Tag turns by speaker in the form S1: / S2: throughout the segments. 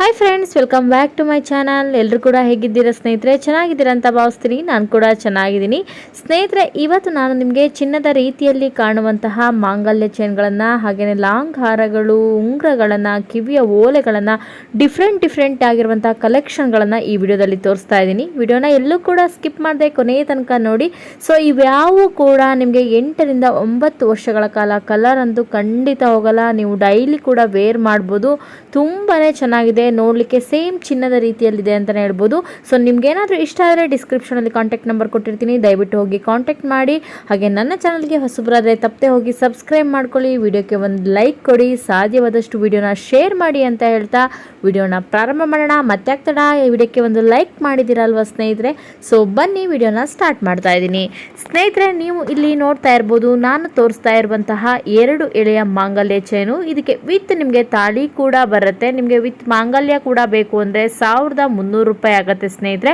S1: Hi friends welcome back to my channel ಎಲ್ಲರೂ ಕೂಡ ಹೇಗಿದ್ದೀರಾ ಸ್ನೇಹಿತರೆ? ಚೆನ್ನಾಗಿದ್ದೀರಾ ಅಂತ ಭಾವಿಸ್ತೀನಿ. ನಾನು ಕೂಡ ಚೆನ್ನಾಗಿದ್ದೀನಿ. ಸ್ನೇಹಿತರೆ, ಇವತ್ತು ನಾನು ನಿಮಗೆ ಚಿನ್ನದ ರೀತಿಯಲ್ಲಿ ಕಾಣುವಂತಹ ಮಾಂಗಲ್ಯ ಚೈನ್ಗಳನ್ನು ಹಾಗೆಯೇ ಲಾಂಗ್ ಹಾರಗಳು, ಉಂಗ್ರಗಳನ್ನು, ಕಿವಿಯ ಓಲೆಗಳನ್ನು ಡಿಫ್ರೆಂಟ್ ಡಿಫ್ರೆಂಟ್ ಆಗಿರುವಂತಹ ಕಲೆಕ್ಷನ್ಗಳನ್ನು ಈ ವಿಡಿಯೋದಲ್ಲಿ ತೋರಿಸ್ತಾ ಇದ್ದೀನಿ. ವಿಡಿಯೋನ ಎಲ್ಲೂ ಕೂಡ ಸ್ಕಿಪ್ ಮಾಡದೆ ಕೊನೆಯ ತನಕ ನೋಡಿ. ಸೊ ಇವ್ಯಾವು ಕೂಡ ನಿಮಗೆ ಎಂಟರಿಂದ ಒಂಬತ್ತು ವರ್ಷಗಳ ಕಾಲ ಕಲರ್ ಅಂತೂ ಖಂಡಿತ ಹೋಗಲ್ಲ. ನೀವು ಡೈಲಿ ಕೂಡ ವೇರ್ ಮಾಡ್ಬೋದು. ತುಂಬಾ ಚೆನ್ನಾಗಿದೆ. ನೋಡಲಿಕ್ಕೆ ಸೇಮ್ ಚಿನ್ನದ ರೀತಿಯಲ್ಲಿದೆ ಅಂತಲೇ ಹೇಳ್ಬೋದು. ಸೊ ನಿಮ್ಗೇನಾದರೂ ಇಷ್ಟ ಆದರೆ ಡಿಸ್ಕ್ರಿಪ್ಷನಲ್ಲಿ ಕಾಂಟ್ಯಾಕ್ಟ್ ನಂಬರ್ ಕೊಟ್ಟಿರ್ತೀನಿ. ದಯವಿಟ್ಟು ಹೋಗಿ ಕಾಂಟ್ಯಾಕ್ಟ್ ಮಾಡಿ. ಹಾಗೆ ನನ್ನ ಚಾನಲ್ಗೆ ಹೊಸಬರಾದರೆ ತಪ್ಪದೆ ಹೋಗಿ ಸಬ್ಸ್ಕ್ರೈಬ್ ಮಾಡ್ಕೊಳ್ಳಿ. ವಿಡಿಯೋಕ್ಕೆ ಒಂದು ಲೈಕ್ ಕೊಡಿ. ಸಾಧ್ಯವಾದಷ್ಟು ವಿಡಿಯೋನ ಶೇರ್ ಮಾಡಿ ಅಂತ ಹೇಳ್ತಾ ವಿಡಿಯೋನ ಪ್ರಾರಂಭ ಮಾಡೋಣ. ಮತ್ತೆ ಆಗ್ತಡ ಈ ವಿಡಿಯೋಕ್ಕೆ ಒಂದು ಲೈಕ್ ಮಾಡಿದ್ದೀರಲ್ವ ಸ್ನೇಹಿತರೆ? ಸೊ ಬನ್ನಿ, ವಿಡಿಯೋನ ಸ್ಟಾರ್ಟ್ ಮಾಡ್ತಾ ಇದ್ದೀನಿ. ಸ್ನೇಹಿತರೆ, ನೀವು ಇಲ್ಲಿ ನೋಡ್ತಾ ಇರ್ಬೋದು, ನಾನು ತೋರಿಸ್ತಾ ಇರುವಂತಹ ಎರಡು ಎಳೆಯ ಮಾಂಗಲ್ಯ ಚೈನು. ಇದಕ್ಕೆ ವಿತ್ ನಿಮಗೆ ತಾಳಿ ಕೂಡ ಬರುತ್ತೆ. ನಿಮಗೆ ವಿತ್ ಮಾಂಗಲ್ಯ ಕೂಡ ಬೇಕು ಅಂದರೆ ಸಾವಿರದ ಮುನ್ನೂರು ರೂಪಾಯಿ ಆಗುತ್ತೆ ಸ್ನೇಹಿತರೆ.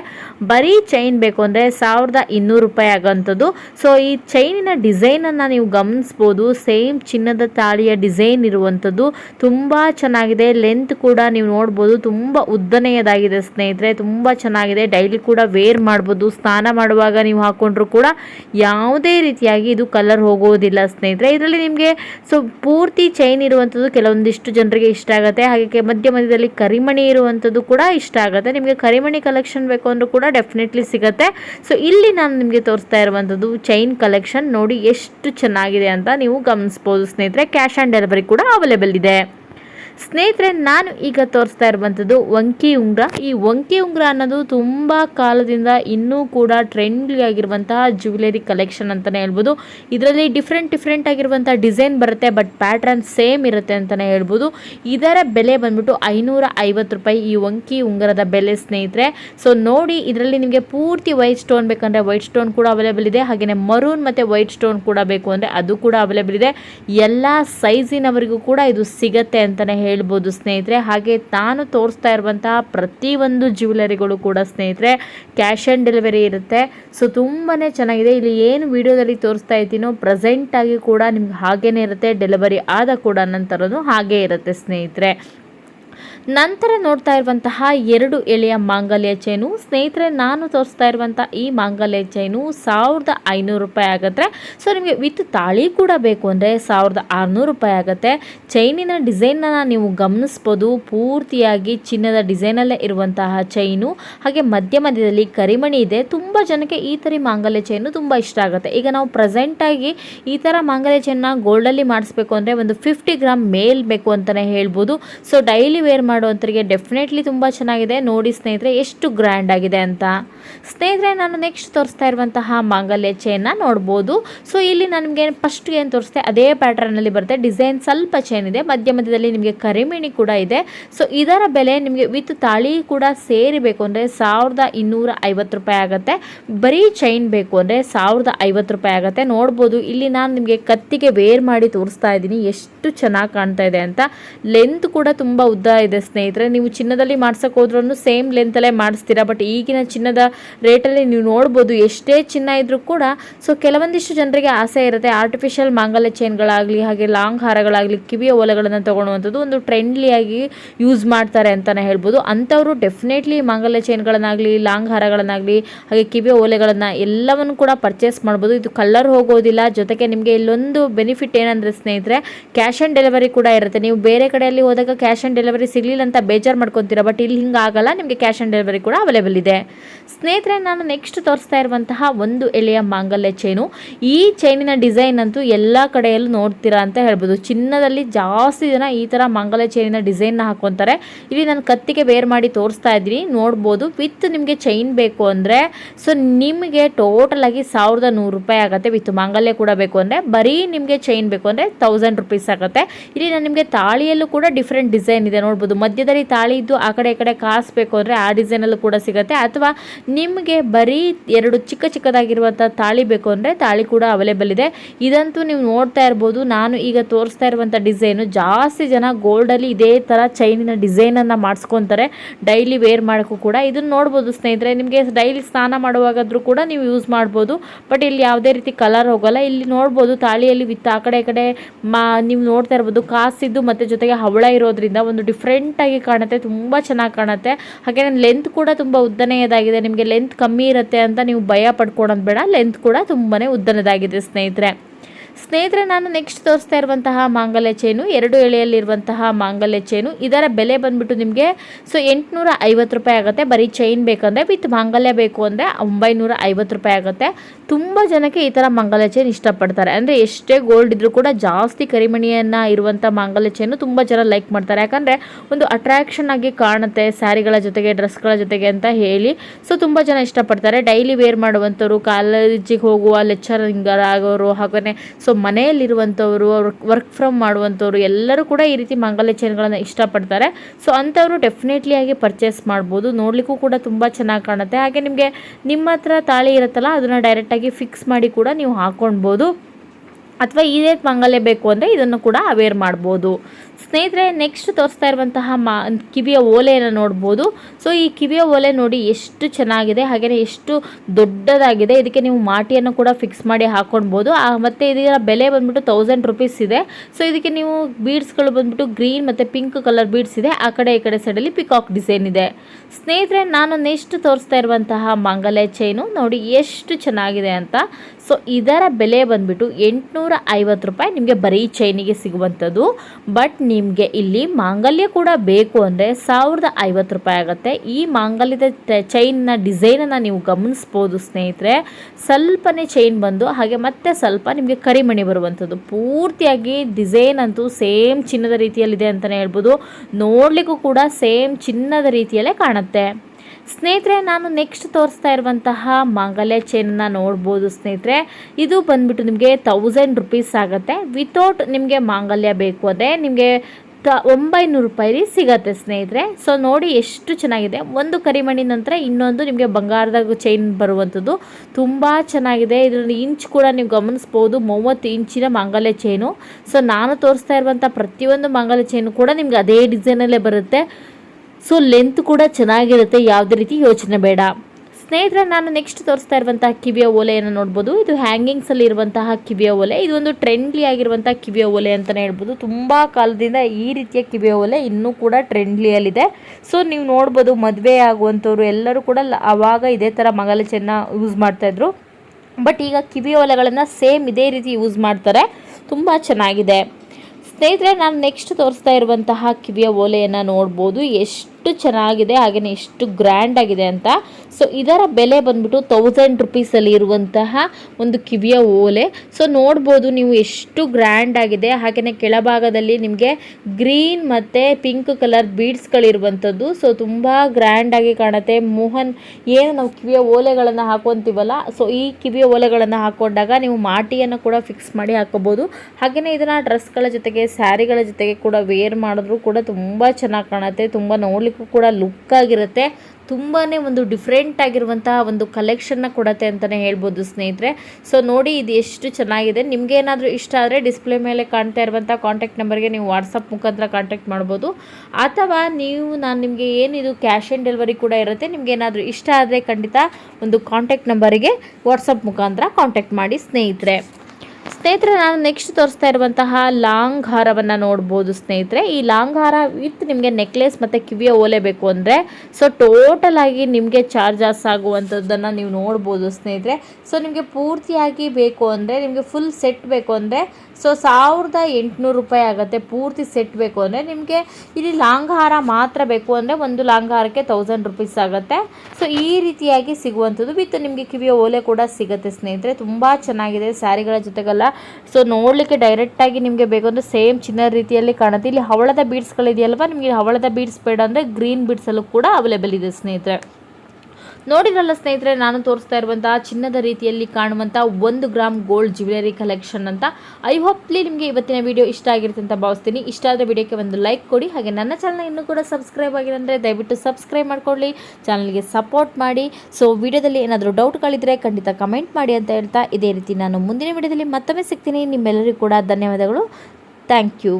S1: ಬರೀ ಚೈನ್ ಬೇಕು ಅಂದರೆ ಸಾವಿರದ ಇನ್ನೂರು ರೂಪಾಯಿ ಆಗೋಂಥದ್ದು ಸೊ ಈ ಚೈನಿನ ಡಿಸೈನನ್ನು ನೀವು ಗಮನಿಸ್ಬೋದು. ಸೇಮ್ ಚಿನ್ನದ ತಾಳಿಯ ಡಿಸೈನ್ ಇರುವಂಥದ್ದು ತುಂಬ ಚೆನ್ನಾಗಿದೆ. ಲೆಂತ್ ಕೂಡ ನೀವು ನೋಡ್ಬೋದು. ತುಂಬ ಉದ್ದನೆಯದಾಗಿದೆ ಸ್ನೇಹಿತರೆ. ತುಂಬ ಚೆನ್ನಾಗಿದೆ. ಡೈಲಿ ಕೂಡ ವೇರ್ ಮಾಡ್ಬೋದು. ಸ್ನಾನ ಮಾಡುವಾಗ ನೀವು ಹಾಕೊಂಡ್ರು ಕೂಡ ಯಾವುದೇ ರೀತಿಯಾಗಿ ಇದು ಕಲರ್ ಹೋಗೋದಿಲ್ಲ ಸ್ನೇಹಿತರೆ. ಇದರಲ್ಲಿ ನಿಮಗೆ ಸೊ ಪೂರ್ತಿ ಚೈನ್ ಇರುವಂಥದ್ದು ಕೆಲವೊಂದಿಷ್ಟು ಜನರಿಗೆ ಇಷ್ಟ ಆಗುತ್ತೆ. ಹಾಗೆ ಮಧ್ಯ ಮಧ್ಯದಲ್ಲಿ ಕರಿಮಣಿ ಇರುವಂಥದ್ದು ಕೂಡ ಇಷ್ಟ ಆಗುತ್ತೆ. ನಿಮಗೆ ಕರಿಮಣಿ ಕಲೆಕ್ಷನ್ ಬೇಕು ಅಂದರೂ ಕೂಡ ಡೆಫಿನೆಟ್ಲಿ ಸಿಗುತ್ತೆ. ಸೊ ಇಲ್ಲಿ ನಾನು ನಿಮಗೆ ತೋರಿಸ್ತಾ ಇರುವಂಥದ್ದು ಚೈನ್ ಕಲೆಕ್ಷನ್ ನೋಡಿ ಎಷ್ಟು ಚೆನ್ನಾಗಿದೆ ಅಂತ ನೀವು ಗಮನಿಸ್ಬೋದು ಸ್ನೇಹಿತರೆ. ಕ್ಯಾಶ್ ಆನ್ ಡೆಲಿವರಿ ಕೂಡ ಅವೈಲೇಬಲ್ ಇದೆ. ಸ್ನೇಹಿತರೆ, ನಾನು ಈಗ ತೋರಿಸ್ತಾ ಇರುವಂಥದ್ದು ವಂಕಿ ಉಂಗುರ. ಈ ವಂಕಿ ಉಂಗುರ ಅನ್ನೋದು ತುಂಬ ಕಾಲದಿಂದ ಇನ್ನೂ ಕೂಡ ಟ್ರೆಂಡ್ಲಿ ಆಗಿರುವಂತಹ ಜ್ಯುವೆಲರಿ ಕಲೆಕ್ಷನ್ ಅಂತಲೇ ಹೇಳ್ಬೋದು. ಇದರಲ್ಲಿ ಡಿಫ್ರೆಂಟ್ ಡಿಫ್ರೆಂಟ್ ಆಗಿರುವಂಥ ಡಿಸೈನ್ ಬರುತ್ತೆ ಬಟ್ ಪ್ಯಾಟ್ರನ್ ಸೇಮ್ ಇರುತ್ತೆ ಅಂತಲೇ ಹೇಳ್ಬೋದು. ಇದರ ಬೆಲೆ ಬಂದ್ಬಿಟ್ಟು ಐನೂರ ಐವತ್ತು ರೂಪಾಯಿ ಈ ವಂಕಿ ಉಂಗುರದ ಬೆಲೆ ಸ್ನೇಹಿತರೆ. ಸೊ ನೋಡಿ, ಇದರಲ್ಲಿ ನಿಮಗೆ ಪೂರ್ತಿ ವೈಟ್ ಸ್ಟೋನ್ ಬೇಕಂದರೆ ವೈಟ್ ಸ್ಟೋನ್ ಕೂಡ ಅವೈಲೇಬಲ್ ಇದೆ. ಹಾಗೆಯೇ ಮರೂನ್ ಮತ್ತು ವೈಟ್ ಸ್ಟೋನ್ ಕೂಡ ಬೇಕು ಅಂದರೆ ಅದು ಕೂಡ ಅವೈಲೇಬಲ್ ಇದೆ. ಎಲ್ಲ ಸೈಜಿನವರಿಗೂ ಕೂಡ ಇದು ಸಿಗತ್ತೆ ಅಂತಲೇ ಹೇಳ್ಬೋದು ಸ್ನೇಹಿತರೆ. ಹಾಗೆ ತಾನು ತೋರಿಸ್ತಾ ಇರುವಂತಹ ಪ್ರತಿಯೊಂದು ಜ್ಯುವೆಲರಿಗಳು ಕೂಡ ಸ್ನೇಹಿತರೆ, ಕ್ಯಾಶ್ ಆನ್ ಡೆಲಿವರಿ ಇರುತ್ತೆ. ಸೊ ತುಂಬಾ ಚೆನ್ನಾಗಿದೆ. ಇಲ್ಲಿ ಏನು ವಿಡಿಯೋದಲ್ಲಿ ತೋರಿಸ್ತಾ ಇದ್ದೀನೋ ಪ್ರೆಸೆಂಟಾಗಿ ಕೂಡ ನಿಮ್ಗೆ ಹಾಗೇ ಇರುತ್ತೆ. ಡೆಲಿವರಿ ಆದ ಕೂಡ ನಂತರನೂ ಹಾಗೇ ಇರುತ್ತೆ ಸ್ನೇಹಿತರೆ. ನಂತರ ನೋಡ್ತಾ ಇರುವಂತಹ ಎರಡು ಎಳೆಯ ಮಾಂಗಲ್ಯ ಚೈನು. ಸ್ನೇಹಿತರೆ, ನಾನು ತೋರಿಸ್ತಾ ಇರುವಂತಹ ಈ ಮಾಂಗಲ್ಯ ಚೈನು ಸಾವಿರದ ಐನೂರು ರೂಪಾಯಿ ಆಗುತ್ತೆ. ಸೊ ನಿಮಗೆ ವಿತ್ ತಾಳಿ ಕೂಡ ಬೇಕು ಅಂದರೆ ಸಾವಿರದ ಆರುನೂರು ರೂಪಾಯಿ ಆಗುತ್ತೆ. ಚೈನಿನ ಡಿಸೈನನ್ನು ನೀವು ಗಮನಿಸ್ಬೋದು. ಪೂರ್ತಿಯಾಗಿ ಚಿನ್ನದ ಡಿಸೈನಲ್ಲೇ ಇರುವಂತಹ ಚೈನು. ಹಾಗೆ ಮಧ್ಯ ಮಧ್ಯದಲ್ಲಿ ಕರಿಮಣಿ ಇದೆ. ತುಂಬ ಜನಕ್ಕೆ ಈ ಥರ ಮಾಂಗಲ್ಯ ಚೈನು ತುಂಬ ಇಷ್ಟ ಆಗುತ್ತೆ. ಈಗ ನಾವು ಪ್ರೆಸೆಂಟಾಗಿ ಈ ಥರ ಮಾಂಗಲ್ಯ ಚೈನ್ನ ಗೋಲ್ಡಲ್ಲಿ ಮಾಡಿಸ್ಬೇಕು ಅಂದರೆ ಒಂದು ಫಿಫ್ಟಿ ಗ್ರಾಮ್ ಮೇಲ್ ಬೇಕು ಅಂತಲೇ ಹೇಳ್ಬೋದು. ಸೊ ಡೈಲಿ ವೇರ್ ಮಾಡುವಂಥರಿಗೆ ಡೆಫಿನೆಟ್ಲಿ ತುಂಬ ಚೆನ್ನಾಗಿದೆ. ನೋಡಿ ಸ್ನೇಹಿತರೆ, ಎಷ್ಟು ಗ್ರ್ಯಾಂಡ್ ಆಗಿದೆ ಅಂತ. ಸ್ನೇಹಿತರೆ, ನಾನು ನೆಕ್ಸ್ಟ್ ತೋರಿಸ್ತಾ ಇರುವಂತಹ ಮಾಂಗಲ್ಯ ಚೈನ್ನ ನೋಡ್ಬೋದು. ಸೊ ಇಲ್ಲಿ ನನಗೆ ಫಸ್ಟ್ ಏನು ತೋರಿಸ್ತೆ ಅದೇ ಪ್ಯಾಟರ್ನಲ್ಲಿ ಬರುತ್ತೆ. ಡಿಸೈನ್ ಸ್ವಲ್ಪ ಚೈನ್ ಇದೆ, ಮಧ್ಯ ಮಧ್ಯದಲ್ಲಿ ನಿಮಗೆ ಕರಿಮಿಣಿ ಕೂಡ ಇದೆ. ಸೊ ಇದರ ಬೆಲೆ ನಿಮಗೆ ವಿತ್ ತಾಳಿ ಕೂಡ ಸೇರಿಬೇಕು ಅಂದರೆ ಸಾವಿರದ ಇನ್ನೂರ ಐವತ್ತು ರೂಪಾಯಿ ಆಗುತ್ತೆ. ಬರೀ ಚೈನ್ ಬೇಕು ಅಂದರೆ ಸಾವಿರದ ಐವತ್ತು ರೂಪಾಯಿ ಆಗುತ್ತೆ. ನೋಡ್ಬೋದು, ಇಲ್ಲಿ ನಾನು ನಿಮಗೆ ಕತ್ತಿಗೆ ವೇರ್ ಮಾಡಿ ತೋರಿಸ್ತಾ ಇದ್ದೀನಿ. ಎಷ್ಟು ಚೆನ್ನಾಗಿ ಕಾಣ್ತಾ ಇದೆ ಅಂತ. ಲೆಂತ್ ಕೂಡ ತುಂಬ ಉದ್ದ ಇದೆ ಸ್ನೇಹಿತರೆ. ನೀವು ಚಿನ್ನದಲ್ಲಿ ಮಾಡ್ಸಕ್ಕೆ ಹೋದ್ರೂ ಸೇಮ್ ಲೆಂತಲ್ಲೇ ಮಾಡಿಸ್ತೀರಾ, ಬಟ್ ಈಗಿನ ಚಿನ್ನದ ರೇಟಲ್ಲಿ ನೀವು ನೋಡ್ಬೋದು ಎಷ್ಟೇ ಚಿನ್ನ ಇದ್ರೂ ಕೂಡ. ಸೊ ಕೆಲವೊಂದಿಷ್ಟು ಜನರಿಗೆ ಆಸೆ ಇರುತ್ತೆ ಆರ್ಟಿಫಿಷಿಯಲ್ ಮಾಂಗಲ್ಯ ಚೈನ್ಗಳಾಗಲಿ ಹಾಗೆ ಲಾಂಗ್ ಹಾರಗಳಾಗಲಿ, ಕಿವಿಯ ಓಲೆಗಳನ್ನು ತೊಗೊಳ್ಳುವಂಥದ್ದು ಒಂದು ಟ್ರೆಂಡ್ಲಿಯಾಗಿ ಯೂಸ್ ಮಾಡ್ತಾರೆ ಅಂತಲೇ ಹೇಳ್ಬೋದು. ಅಂಥವರು ಡೆಫಿನೆಟ್ಲಿ ಮಾಂಗಲ್ಯ ಚೈನ್ಗಳನ್ನಾಗಲಿ ಲಾಂಗ್ ಹಾರಗಳನ್ನಾಗಲಿ, ಹಾಗೆ ಕಿವಿಯ ಓಲೆಗಳನ್ನು ಎಲ್ಲವನ್ನು ಕೂಡ ಪರ್ಚೇಸ್ ಮಾಡ್ಬೋದು. ಇದು ಕಲರ್ ಹೋಗೋದಿಲ್ಲ. ಜೊತೆಗೆ ನಿಮಗೆ ಇಲ್ಲೊಂದು ಬೆನಿಫಿಟ್ ಏನಂದರೆ ಸ್ನೇಹಿತರೆ ಕ್ಯಾಶ್ ಆನ್ ಡೆಲಿವರಿ ಕೂಡ ಇರುತ್ತೆ. ನೀವು ಬೇರೆ ಕಡೆಯಲ್ಲಿ ಹೋದಾಗ ಕ್ಯಾಶ್ ಆನ್ ಡೆಲಿವರಿ ಸಿಗಲಿಲ್ಲ ಅಂತ ಬೇಜಾರು ಮಾಡ್ಕೊತೀರಾ ಬಟ್ ಇಲ್ಲಿ ಹಿಂಗೆ ಆಗಲ್ಲ, ನಿಮಗೆ ಕ್ಯಾಶ್ ಆನ್ ಡೆಲಿವರಿ ಕೂಡ ಅವೈಲೇಬಲ್ ಇದೆ. ಸ್ನೇಹಿತರೆ, ನಾನು ನೆಕ್ಸ್ಟ್ ತೋರಿಸ್ತಾ ಇರುವಂತಹ ಒಂದು ಎಲೆಯ ಮಾಂಗಲ್ಯ ಚೈನು ಈ ಚೈನಿನ ಡಿಸೈನ್ ಅಂತೂ ಎಲ್ಲ ಕಡೆಯಲ್ಲೂ ನೋಡ್ತೀರಾ ಅಂತ ಹೇಳ್ಬೋದು. ಚಿನ್ನದಲ್ಲಿ ಜಾಸ್ತಿ ಜನ ಈ ಥರ ಮಾಂಗಲ್ಯ ಚೈನಿನ ಡಿಸೈನ್ನ ಹಾಕೊತಾರೆ. ಇಲ್ಲಿ ನಾನು ಕತ್ತಿಗೆ ವೇರ್ ಮಾಡಿ ತೋರಿಸ್ತಾ ಇದ್ದೀನಿ, ನೋಡ್ಬೋದು. ವಿತ್ ನಿಮಗೆ ಚೈನ್ ಬೇಕು ಅಂದರೆ ಸೊ ನಿಮಗೆ ಟೋಟಲ್ ಆಗಿ ಸಾವಿರದ ನೂರು ರೂಪಾಯಿ ಆಗುತ್ತೆ ವಿತ್ ಮಾಂಗಲ್ಯ ಕೂಡ ಬೇಕು ಅಂದರೆ. ಬರೀ ನಿಮಗೆ ಚೈನ್ ಬೇಕು ಅಂದರೆ ತೌಸಂಡ್ ರುಪೀಸ್ ಆಗುತ್ತೆ. ಇಲ್ಲಿ ನಾನು ನಿಮಗೆ ತಾಳಿಯಲ್ಲೂ ಕೂಡ ಡಿಫ್ರೆಂಟ್ ಡಿಸೈನ್ ಇದೆ. ನೋಡ್ಬೋದು. ಮಧ್ಯದಲ್ಲಿ ತಾಳಿ ಇದ್ದು ಆ ಕಡೆ ಈ ಕಡೆ ಕಾಸು ಬೇಕು ಅಂದರೆ ಆ ಡಿಸೈನಲ್ಲೂ ಕೂಡ ಸಿಗುತ್ತೆ. ಅಥವಾ ನಿಮಗೆ ಬರೀ ಎರಡು ಚಿಕ್ಕ ಚಿಕ್ಕದಾಗಿರುವಂಥ ತಾಳಿ ಬೇಕು ಅಂದರೆ ತಾಳಿ ಕೂಡ ಅವೈಲೇಬಲ್ ಇದೆ. ಇದಂತೂ ನೀವು ನೋಡ್ತಾ ಇರ್ಬೋದು. ನಾನು ಈಗ ತೋರಿಸ್ತಾ ಇರುವಂಥ ಡಿಸೈನು ಜಾಸ್ತಿ ಜನ ಗೋಲ್ಡಲ್ಲಿ ಇದೇ ಥರ ಚೈನಿನ ಡಿಸೈನನ್ನು ಮಾಡಿಸ್ಕೊತಾರೆ. ಡೈಲಿ ವೇರ್ ಮಾಡೋಕ್ಕೂ ಕೂಡ. ಇದನ್ನು ನೋಡ್ಬೋದು ಸ್ನೇಹಿತರೆ, ನಿಮಗೆ ಡೈಲಿ ಸ್ನಾನ ಮಾಡುವಾಗಾದರೂ ಕೂಡ ನೀವು ಯೂಸ್ ಮಾಡ್ಬೋದು. ಬಟ್ ಇಲ್ಲಿ ಯಾವುದೇ ರೀತಿ ಕಲರ್ ಹೋಗಲ್ಲ. ಇಲ್ಲಿ ನೋಡ್ಬೋದು ತಾಳಿಯಲ್ಲಿ ವಿತ್ ಆ ಕಡೆ ಕಡೆ ಮಾ ನೀವು ನೋಡ್ತಾ ಇರ್ಬೋದು. ಕಾಸಿದ್ದು ಮತ್ತು ಜೊತೆಗೆ ಹವಳ ಇರೋದ್ರಿಂದ ಒಂದು ಡಿಫ್ರೆಂಟ್ ಡಿಫ್ರೆಂಟಾಗಿ ಕಾಣುತ್ತೆ, ತುಂಬ ಚೆನ್ನಾಗಿ ಕಾಣುತ್ತೆ. ಹಾಗೆ ಲೆಂತ್ ಕೂಡ ತುಂಬ ಉದ್ದನೆಯದಾಗಿದೆ. ನಿಮಗೆ ಲೆಂತ್ ಕಮ್ಮಿ ಇರುತ್ತೆ ಅಂತ ನೀವು ಭಯ ಪಡ್ಕೊಳೋದು ಬೇಡ. ಲೆಂತ್ ಕೂಡ ತುಂಬಾ ಉದ್ದನೆಯದಾಗಿದೆ ಸ್ನೇಹಿತರೆ. ಸ್ನೇಹಿತರೆ, ನಾನು ನೆಕ್ಸ್ಟ್ ತೋರಿಸ್ತಾ ಇರುವಂತಹ ಮಾಂಗಲ್ಯ ಚೈನು ಎರಡು ಎಳೆಯಲ್ಲಿರುವಂತಹ ಮಾಂಗಲ್ಯ ಚೈನು ಇದರ ಬೆಲೆ ಬಂದ್ಬಿಟ್ಟು ನಿಮಗೆ ಸೊ ಎಂಟುನೂರ ರೂಪಾಯಿ ಆಗುತ್ತೆ. ಬರೀ ಚೈನ್ ಬೇಕಂದರೆ, ವಿತ್ ಮಾಂಗಲ್ಯ ಬೇಕು ಅಂದರೆ ಒಂಬೈನೂರ ರೂಪಾಯಿ ಆಗುತ್ತೆ. ತುಂಬ ಜನಕ್ಕೆ ಈ ಥರ ಮಾಂಗಲ್ಯ ಚೈನ್ ಇಷ್ಟಪಡ್ತಾರೆ. ಅಂದರೆ ಎಷ್ಟೇ ಗೋಲ್ಡ್ ಇದ್ರೂ ಕೂಡ ಜಾಸ್ತಿ ಕರಿಮಣಿಯನ್ನು ಇರುವಂಥ ಮಾಂಗಲ್ಯ ಚೈನು ತುಂಬ ಜನ ಲೈಕ್ ಮಾಡ್ತಾರೆ. ಯಾಕಂದರೆ ಒಂದು ಅಟ್ರಾಕ್ಷನ್ ಆಗಿ ಕಾಣುತ್ತೆ ಸ್ಯಾರಿಗಳ ಜೊತೆಗೆ, ಡ್ರೆಸ್ಗಳ ಜೊತೆಗೆ ಅಂತ ಹೇಳಿ. ಸೊ ತುಂಬ ಜನ ಇಷ್ಟಪಡ್ತಾರೆ. ಡೈಲಿ ವೇರ್ ಮಾಡುವಂಥವ್ರು, ಕಾಲೇಜಿಗೆ ಹೋಗುವ ಲೆಕ್ಚರಿಂಗರ್ ಆಗೋರು ಹಾಗೇ ಸೊ ಮನೆಯಲ್ಲಿರುವಂಥವ್ರು ವರ್ಕ್ ಫ್ರಮ್ ಮಾಡುವಂಥವ್ರು ಎಲ್ಲರೂ ಕೂಡ ಈ ರೀತಿ ಮಂಗಲ್ಯ ಚೈನ್ಗಳನ್ನು ಇಷ್ಟಪಡ್ತಾರೆ. ಸೊ ಅಂಥವರು ಡೆಫಿನೆಟ್ಲಿ ಆಗಿ ಪರ್ಚೇಸ್ ಮಾಡ್ಬೋದು. ನೋಡಲಿಕ್ಕೂ ಕೂಡ ತುಂಬ ಚೆನ್ನಾಗಿ ಕಾಣುತ್ತೆ. ಹಾಗೆ ನಿಮಗೆ ನಿಮ್ಮ ಹತ್ರ ತಾಳಿ ಇರುತ್ತಲ್ಲ, ಅದನ್ನು ಡೈರೆಕ್ಟಾಗಿ ಫಿಕ್ಸ್ ಮಾಡಿ ಕೂಡ ನೀವು ಹಾಕ್ಕೊಳ್ಬೋದು ಅಥವಾ ಇದೇ ಮಂಗಲ್ಯ ಬೇಕು ಅಂದರೆ ಇದನ್ನು ಕೂಡ ಅವೇರ್ ಮಾಡ್ಬೋದು. ಸ್ನೇಹಿತರೆ ನೆಕ್ಸ್ಟ್ ತೋರಿಸ್ತಾ ಇರುವಂತಹ ಮಾ, ಕಿವಿಯ ಓಲೆಯನ್ನು ನೋಡ್ಬೋದು. ಸೊ ಈ ಕಿವಿಯ ಓಲೆ ನೋಡಿ ಎಷ್ಟು ಚೆನ್ನಾಗಿದೆ ಹಾಗೆಯೇ ಎಷ್ಟು ದೊಡ್ಡದಾಗಿದೆ. ಇದಕ್ಕೆ ನೀವು ಮಾಟಿಯನ್ನು ಕೂಡ ಫಿಕ್ಸ್ ಮಾಡಿ ಹಾಕೊಳ್ಬೋದು. ಮತ್ತು ಇದರ ಬೆಲೆ ಬಂದ್ಬಿಟ್ಟು ತೌಸಂಡ್ ರುಪೀಸ್ ಇದೆ. ಸೊ ಇದಕ್ಕೆ ನೀವು ಬೀಡ್ಸ್ಗಳು ಬಂದ್ಬಿಟ್ಟು ಗ್ರೀನ್ ಮತ್ತು ಪಿಂಕ್ ಕಲರ್ ಬೀಡ್ಸ್ ಇದೆ. ಆ ಕಡೆ, ಈ ಕಡೆ ಸೈಡಲ್ಲಿ ಪಿಕಾಕ್ ಡಿಸೈನ್ ಇದೆ. ಸ್ನೇಹಿತರೆ, ನಾನು ನೆಕ್ಸ್ಟ್ ತೋರಿಸ್ತಾ ಇರುವಂತಹ ಮಂಗಲೆ ಚೈನು ನೋಡಿ ಎಷ್ಟು ಚೆನ್ನಾಗಿದೆ ಅಂತ. ಸೊ ಇದರ ಬೆಲೆ ಬಂದ್ಬಿಟ್ಟು ಎಂಟುನೂರ ಐವತ್ತು ರೂಪಾಯಿ ನಿಮಗೆ ಬರೀ ಚೈನಿಗೆ ಸಿಗುವಂಥದ್ದು. ಬಟ್ ನಿಮಗೆ ಇಲ್ಲಿ ಮಾಂಗಲ್ಯ ಕೂಡ ಬೇಕು ಅಂದರೆ ಸಾವಿರದ ಐವತ್ತು ರೂಪಾಯಿ ಆಗುತ್ತೆ. ಈ ಮಾಂಗಲ್ಯದ ಚೈನ್ನ ಡಿಸೈನನ್ನು ನೀವು ಗಮನಿಸ್ಬೋದು ಸ್ನೇಹಿತರೆ. ಸ್ವಲ್ಪನೇ ಚೈನ್ ಬಂದು ಹಾಗೆ ಮತ್ತೆ ಸ್ವಲ್ಪ ನಿಮಗೆ ಕರಿಮಣಿ ಬರುವಂಥದ್ದು. ಪೂರ್ತಿಯಾಗಿ ಡಿಸೈನ್ ಅಂತೂ ಸೇಮ್ ಚಿನ್ನದ ರೀತಿಯಲ್ಲಿದೆ ಅಂತಲೇ ಹೇಳ್ಬೋದು. ನೋಡಲಿಕ್ಕೂ ಕೂಡ ಸೇಮ್ ಚಿನ್ನದ ರೀತಿಯಲ್ಲೇ ಕಾಣುತ್ತೆ. ಸ್ನೇಹಿತರೆ, ನಾನು ನೆಕ್ಸ್ಟ್ ತೋರಿಸ್ತಾ ಇರುವಂತಹ ಮಾಂಗಲ್ಯ ಚೈನನ್ನು ನೋಡ್ಬೋದು ಸ್ನೇಹಿತರೆ. ಇದು ಬಂದ್ಬಿಟ್ಟು ನಿಮಗೆ ತೌಸಂಡ್ ರುಪೀಸ್ ಆಗುತ್ತೆ. ವಿತೌಟ್ ನಿಮಗೆ ಮಾಂಗಲ್ಯ ಬೇಕು ಅದೇ, ನಿಮಗೆ ತ, ಒಂಬೈನೂರು ರೂಪಾಯಿ ಸಿಗತ್ತೆ ಸ್ನೇಹಿತರೆ. ಸೊ ನೋಡಿ ಎಷ್ಟು ಚೆನ್ನಾಗಿದೆ. ಒಂದು ಕರಿಮಣಿ ನಂತರ ಇನ್ನೊಂದು ನಿಮಗೆ ಬಂಗಾರದ ಚೈನ್ ಬರುವಂಥದ್ದು. ತುಂಬ ಚೆನ್ನಾಗಿದೆ. ಇದರಲ್ಲಿ ಇಂಚ್ ಕೂಡ ನೀವು ಗಮನಿಸ್ಬೋದು. ಮೂವತ್ತು ಇಂಚಿನ ಮಾಂಗಲ್ಯ ಚೈನು ಸೊ ನಾನು ತೋರಿಸ್ತಾ ಇರುವಂಥ ಪ್ರತಿಯೊಂದು ಮಾಂಗಲ್ಯ ಚೈನು ಕೂಡ ನಿಮ್ಗೆ ಅದೇ ಡಿಸೈನಲ್ಲೇ ಬರುತ್ತೆ. ಸೊ ಲೆಂತ್ ಕೂಡ ಚೆನ್ನಾಗಿರುತ್ತೆ, ಯಾವುದೇ ರೀತಿ ಯೋಚನೆ ಬೇಡ. ಸ್ನೇಹಿತರೆ, ನಾನು ನೆಕ್ಸ್ಟ್ ತೋರಿಸ್ತಾ ಇರುವಂತಹ ಕಿವಿಯ ಓಲೆಯನ್ನು ನೋಡ್ಬೋದು. ಇದು ಹ್ಯಾಂಗಿಂಗ್ಸಲ್ಲಿ ಇರುವಂತಹ ಕಿವಿಯ ಓಲೆ. ಇದು ಒಂದು ಟ್ರೆಂಡ್ಲಿ ಆಗಿರುವಂತಹ ಕಿವಿಯ ಓಲೆ ಅಂತಲೇ ಹೇಳ್ಬೋದು. ತುಂಬ ಕಾಲದಿಂದ ಈ ರೀತಿಯ ಕಿವಿಯ ಓಲೆ ಇನ್ನೂ ಕೂಡ ಟ್ರೆಂಡ್ಲಿಯಲ್ಲಿದೆ ಸೊ ನೀವು ನೋಡ್ಬೋದು, ಮದುವೆ ಆಗುವಂಥವ್ರು ಎಲ್ಲರೂ ಕೂಡ ಆವಾಗ ಇದೇ ಥರ ಮಗಲ ಚೆನ್ನ ಯೂಸ್ ಮಾಡ್ತಾಯಿದ್ರು ಬಟ್ ಈಗ ಕಿವಿಯ ಓಲೆಗಳನ್ನು ಸೇಮ್ ಇದೇ ರೀತಿ ಯೂಸ್ ಮಾಡ್ತಾರೆ. ತುಂಬ ಚೆನ್ನಾಗಿದೆ. ಸ್ನೇಹಿತರೆ ನಾನು ನೆಕ್ಸ್ಟ್ ತೋರಿಸ್ತಾ ಇರುವಂತಹ ಕಿವಿಯ ಓಲೆಯನ್ನು ನೋಡ್ಬೋದು. ಎಷ್ಟು ಚೆನ್ನಾಗಿದೆ ಹಾಗೆಯೇ ಎಷ್ಟು ಗ್ರ್ಯಾಂಡ್ ಆಗಿದೆ ಅಂತ. ಸೊ ಇದರ ಬೆಲೆ ಬಂದ್ಬಿಟ್ಟು ತೌಸಂಡ್ ರುಪೀಸಲ್ಲಿ ಇರುವಂತಹ ಒಂದು ಕಿವಿಯ ಓಲೆ. ಸೊ ನೋಡ್ಬೋದು ನೀವು ಎಷ್ಟು ಗ್ರ್ಯಾಂಡ್ ಆಗಿದೆ. ಹಾಗೆಯೇ ಕೆಳಭಾಗದಲ್ಲಿ ನಿಮಗೆ ಗ್ರೀನ್ ಮತ್ತು ಪಿಂಕ್ ಕಲರ್ ಬೀಡ್ಸ್ಗಳಿರುವಂಥದ್ದು ಸೊ ತುಂಬ ಗ್ರ್ಯಾಂಡಾಗಿ ಕಾಣುತ್ತೆ. ಮೋಹನ್, ಏನು ನಾವು ಕಿವಿಯ ಓಲೆಗಳನ್ನು ಹಾಕೊತೀವಲ್ಲ? ಸೊ ಈ ಕಿವಿಯ ಓಲೆಗಳನ್ನು ಹಾಕೊಂಡಾಗ ನೀವು ಮಾಟಿಯನ್ನು ಕೂಡ ಫಿಕ್ಸ್ ಮಾಡಿ ಹಾಕೋಬೋದು. ಹಾಗೆಯೇ ಇದನ್ನು ಡ್ರೆಸ್ಗಳ ಜೊತೆಗೆ ಸ್ಯಾರಿಗಳ ಜೊತೆಗೆ ಕೂಡ ವೇರ್ ಮಾಡಿದ್ರು ಕೂಡ ತುಂಬ ಚೆನ್ನಾಗಿ ಕಾಣುತ್ತೆ. ತುಂಬ ನೋಡ್ಲಿಕ್ಕೂ ಕೂಡ ಲುಕ್ ಆಗಿರುತ್ತೆ. ತುಂಬಾ ಒಂದು ಡಿಫ್ರೆಂಟ್ ಆಗಿರುವಂತಹ ಒಂದು ಕಲೆಕ್ಷನ್ನ ಕೊಡತ್ತೆ ಅಂತಲೇ ಹೇಳ್ಬೋದು ಸ್ನೇಹಿತರೆ. ಸೊ ನೋಡಿ ಇದು ಎಷ್ಟು ಚೆನ್ನಾಗಿದೆ. ನಿಮ್ಗೆ ಏನಾದರೂ ಇಷ್ಟ ಆದರೆ ಡಿಸ್ಪ್ಲೇ ಮೇಲೆ ಕಾಣ್ತಾ ಇರುವಂಥ ಕಾಂಟ್ಯಾಕ್ಟ್ ನಂಬರ್ಗೆ ನೀವು ವಾಟ್ಸಪ್ ಮುಖಾಂತರ ಕಾಂಟ್ಯಾಕ್ಟ್ ಮಾಡ್ಬೋದು. ಅಥವಾ ನೀವು ನಾನು ನಿಮಗೆ ಏನಿದು ಕ್ಯಾಶ್ ಆನ್ ಡೆಲಿವರಿ ಕೂಡ ಇರುತ್ತೆ. ನಿಮ್ಗೆ ಏನಾದರೂ ಇಷ್ಟ ಆದರೆ ಖಂಡಿತ ಒಂದು ಕಾಂಟ್ಯಾಕ್ಟ್ ನಂಬರಿಗೆ ವಾಟ್ಸಪ್ ಮುಖಾಂತರ ಕಾಂಟ್ಯಾಕ್ಟ್ ಮಾಡಿ ಸ್ನೇಹಿತರೆ. ಸ್ನೇಹಿತರೆ, ನಾನು ನೆಕ್ಸ್ಟ್ ತೋರಿಸ್ತಾ ಇರುವಂತಹ ಲಾಂಗ್ ಹಾರವನ್ನು ನೋಡ್ಬೋದು ಸ್ನೇಹಿತರೆ. ಈ ಲಾಂಗ್ ಹಾರ ವಿತ್ ನಿಮಗೆ ನೆಕ್ಲೆಸ್ ಮತ್ತು ಕಿವಿಯ ಓಲೆ ಬೇಕು ಅಂದರೆ ಸೊ ಟೋಟಲ್ ಆಗಿ ನಿಮಗೆ ಚಾರ್ಜಸ್ ಆಗುವಂಥದ್ದನ್ನು ನೀವು ನೋಡ್ಬೋದು ಸ್ನೇಹಿತರೆ. ಸೊ ನಿಮಗೆ ಪೂರ್ತಿಯಾಗಿ ಬೇಕು ಅಂದರೆ, ನಿಮಗೆ ಫುಲ್ ಸೆಟ್ ಬೇಕು ಅಂದರೆ ಸೊ ಸಾವಿರದ ಎಂಟುನೂರು ರೂಪಾಯಿ ಆಗುತ್ತೆ, ಪೂರ್ತಿ ಸೆಟ್ ಬೇಕು ಅಂದರೆ ನಿಮಗೆ ಇಲ್ಲಿ ಲಾಂಗ್ ಹಾರ ಮಾತ್ರ ಬೇಕು ಅಂದರೆ ಒಂದು ಲಾಂಗ್ ಹಾರಕ್ಕೆ ತೌಸಂಡ್ ರುಪೀಸ್ ಆಗುತ್ತೆ. ಸೊ ಈ ರೀತಿಯಾಗಿ ಸಿಗುವಂಥದ್ದು. ವಿತ್ ನಿಮಗೆ ಕಿವಿಯ ಓಲೆ ಕೂಡ ಸಿಗುತ್ತೆ ಸ್ನೇಹಿತರೆ, ತುಂಬ ಚೆನ್ನಾಗಿದೆ ಸ್ಯಾರಿಗಳ ಜೊತೆಗೆಲ್ಲ. ಸೊ ನೋಡಲಿಕ್ಕೆ ಡೈರೆಕ್ಟಾಗಿ ನಿಮಗೆ ಬೇಕು ಅಂದರೆ ಸೇಮ್ ಚಿನ್ನದ ರೀತಿಯಲ್ಲಿ ಕಾಣುತ್ತೆ. ಇಲ್ಲಿ ಹವಳದ ಬೀಡ್ಸ್ಗಳಿದೆಯಲ್ವ ನಿಮಗೆ ಹವಳದ ಬೀಡ್ಸ್ ಬೇಡ ಅಂದರೆ ಗ್ರೀನ್ ಬೀಡ್ಸಲ್ಲೂ ಕೂಡ ಅವೈಲೇಬಲ್ ಇದೆ ಸ್ನೇಹಿತರೆ. ನೋಡಿರಲ್ಲ ಸ್ನೇಹಿತರೆ, ನಾನು ತೋರಿಸ್ತಾ ಇರುವಂತಹ ಚಿನ್ನದ ರೀತಿಯಲ್ಲಿ ಕಾಣುವಂಥ ಒಂದು ಗ್ರಾಮ್ ಗೋಲ್ಡ್ ಜ್ಯುವೆಲರಿ ಕಲೆಕ್ಷನ್ ಅಂತ. ಐ ಹೋಪ್ಲಿ ನಿಮಗೆ ಇವತ್ತಿನ ವಿಡಿಯೋ ಇಷ್ಟ ಆಗಿರುತ್ತೆ ಅಂತ ಭಾವಿಸ್ತೀನಿ. ಇಷ್ಟ ಆದರೆ ವಿಡಿಯೋಕ್ಕೆ ಒಂದು ಲೈಕ್ ಕೊಡಿ. ಹಾಗೆ ನನ್ನ ಚಾನಲ್ ಇನ್ನೂ ಕೂಡ ಸಬ್ಸ್ಕ್ರೈಬ್ ಆಗಿದೆ ಅಂದರೆ ದಯವಿಟ್ಟು ಸಬ್ಸ್ಕ್ರೈಬ್ ಮಾಡ್ಕೊಳ್ಳಿ. ಚಾನಲ್ಗೆ ಸಪೋರ್ಟ್ ಮಾಡಿ. ಸೊ ವಿಡಿಯೋದಲ್ಲಿ ಏನಾದರೂ ಡೌಟ್ಗಳಿದ್ರೆ ಖಂಡಿತ ಕಮೆಂಟ್ ಮಾಡಿ ಅಂತ ಹೇಳ್ತಾ ಇದೇ ರೀತಿ ನಾನು ಮುಂದಿನ ವಿಡಿಯೋದಲ್ಲಿ ಮತ್ತೊಮ್ಮೆ ಸಿಗ್ತೀನಿ. ನಿಮ್ಮೆಲ್ಲರಿಗೂ ಕೂಡ ಧನ್ಯವಾದಗಳು. Thank you